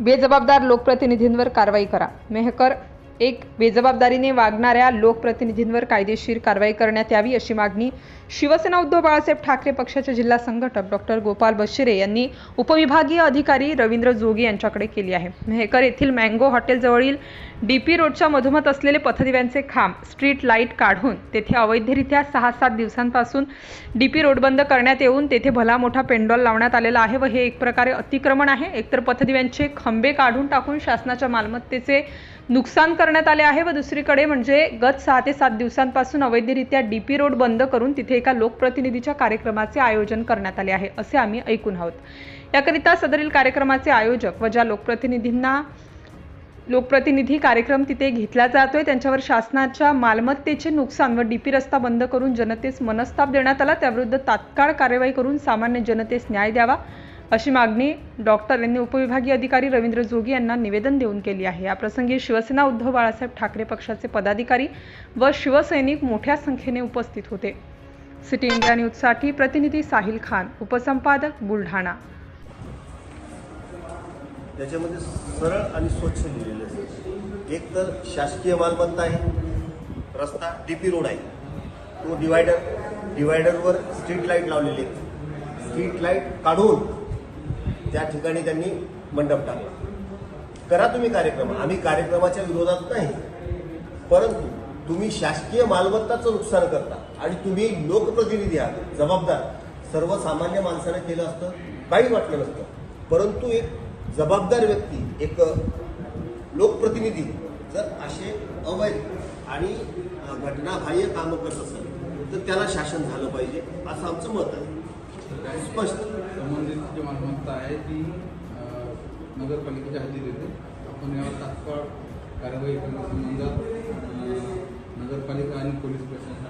बेजबाबदार लोकप्रतिनिधींवर कारवाई करा. मेहकर एक बेजबाबदारीने वागणाऱ्या लोकप्रतिनिधींवर कायदेशीर कारवाई करण्यात यावी अशी मागणी शिवसेना उद्धव बाळासाहेब ठाकरे पक्षाचे जिल्हा संघटक डॉक्टर गोपाल बशिरे यांनी उपविभागीय अधिकारी रवींद्र जोगी यांच्याकडे केली आहे. मेहकर येथील मँगो हॉटेलजवळील डी पी रोडच्या मधोमध असलेले पथदिव्यांचे खांब स्ट्रीट लाइट काढून तेथे अवैधरित्या सहा सात दिवसांपासून डी पी रोड बंद करण्यात येऊन तेथे भला मोठा पेंडॉल लावण्यात आलेला आहे व हे एक प्रकारे अतिक्रमण आहे. एकतर पथदिव्यांचे खंबे काढून टाकून शासनाच्या मालमत्तेचे नुकसान करण्यात आले आहे व दुसरीकडे म्हणजे गत सहा ते सात दिवसांपासून अवैधरित्या डी पी रोड बंद करून तिथे एका लोकप्रतिनिधीच्या कार्यक्रमाचे आयोजन करण्यात आले आहे असे आम्ही ऐकून आहोत. याकरिता सदरील कार्यक्रमाचे आयोजक व ज्या लोकप्रतिनिधींना लोकप्रतिनिधी कार्यक्रम तिथे घेतला जातोय त्यांच्यावर शासनाच्या मालमत्तेचे नुकसान व डीपी रस्ता बंद करून जनतेस मनस्ताप देण्यात आला त्याविरुद्ध तात्काळ कार्यवाही करून सामान्य जनतेस न्याय द्यावा अशी मागणी डॉक्टर यांनी उपविभागीय अधिकारी रवींद्र जोगी यांना निवेदन देऊन केली आहे. याप्रसंगी शिवसेना उद्धव बाळासाहेब ठाकरे पक्षाचे पदाधिकारी व शिवसैनिक मोठ्या संख्येने उपस्थित होते. सिटी इंडिया न्यूजसाठी प्रतिनिधी साहिल खान उपसंपादक बुलढाणा. त्याच्यामध्ये सरळ आणि स्वच्छ लिहिलेलं असतं एक तर शासकीय मालमत्ता आहे. रस्ता डी पी रोड आहे. तो डिवायडर डिवायडरवर स्ट्रीट लाइट लावलेली आहे. स्ट्रीट लाइट काढून त्या ठिकाणी त्यांनी मंडप टाकला. करा तुम्ही कार्यक्रम. आम्ही कार्यक्रमाच्या विरोधात नाही. परंतु तुम्ही शासकीय मालमत्ताचं नुकसान करता आणि तुम्ही लोकप्रतिनिधी आहात जबाबदार. सर्वसामान्य माणसानं केलं असतं काही वाटलं नसतं. परंतु एक जबाबदार व्यक्ती एक लोकप्रतिनिधी जर असे अवैध आणि घटनाबाह्य कामं करत असेल तर त्याला शासन झालं पाहिजे असं आमचं मत आहे. स्पष्ट. संस्था आहे ती नगरपालिकेच्या हद्दीत येते. आपण यावर तात्काळ कारवाई करण्यासंबंधात नगरपालिका आणि पोलीस प्रशासन